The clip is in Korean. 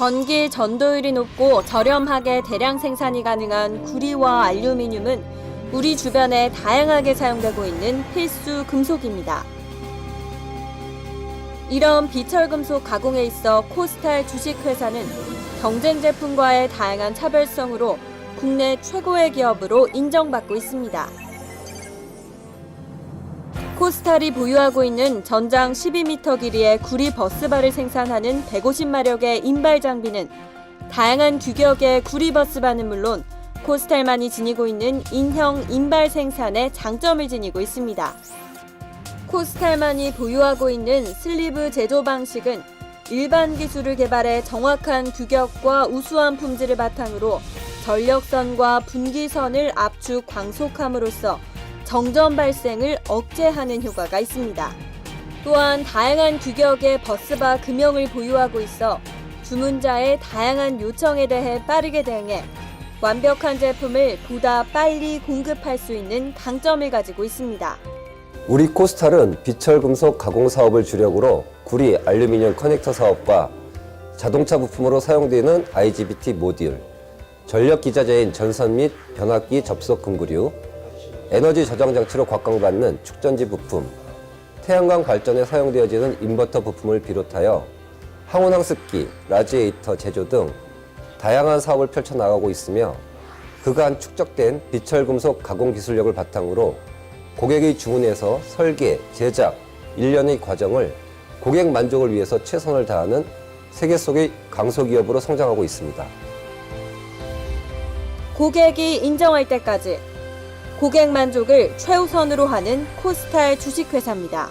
전기 전도율이 높고 저렴하게 대량 생산이 가능한 구리와 알루미늄은 우리 주변에 다양하게 사용되고 있는 필수 금속입니다. 이런 비철금속 가공에 있어 코스탈 주식회사는 경쟁 제품과의 다양한 차별성으로 국내 최고의 기업으로 인정받고 있습니다. 코스탈이 보유하고 있는 전장 12m 길이의 구리 버스바를 생산하는 150마력의 인발 장비는 다양한 규격의 구리 버스바는 물론 코스탈만이 지니고 있는 인형 인발 생산에 장점을 지니고 있습니다. 코스탈만이 보유하고 있는 슬리브 제조 방식은 일반 기술을 개발해 정확한 규격과 우수한 품질을 바탕으로 전력선과 분기선을 압축 광속함으로써 정전 발생을 억제하는 효과가 있습니다. 또한 다양한 규격의 버스바 금형을 보유하고 있어 주문자의 다양한 요청에 대해 빠르게 대응해 완벽한 제품을 보다 빨리 공급할 수 있는 강점을 가지고 있습니다. 우리 코스탈은 비철금속 가공 사업을 주력으로 구리 알루미늄 커넥터 사업과 자동차 부품으로 사용되는 IGBT 모듈, 전력 기자재인 전선 및 변압기 접속 금구류, 에너지 저장 장치로 곽광받는 축전지 부품, 태양광 발전에 사용되어지는 인버터 부품을 비롯하여 항온항습기, 라지에이터 제조 등 다양한 사업을 펼쳐나가고 있으며 그간 축적된 비철금속 가공 기술력을 바탕으로 고객의 주문에서 설계, 제작, 일련의 과정을 고객 만족을 위해서 최선을 다하는 세계 속의 강소기업으로 성장하고 있습니다. 고객이 인정할 때까지 고객 만족을 최우선으로 하는 코스탈 주식회사입니다.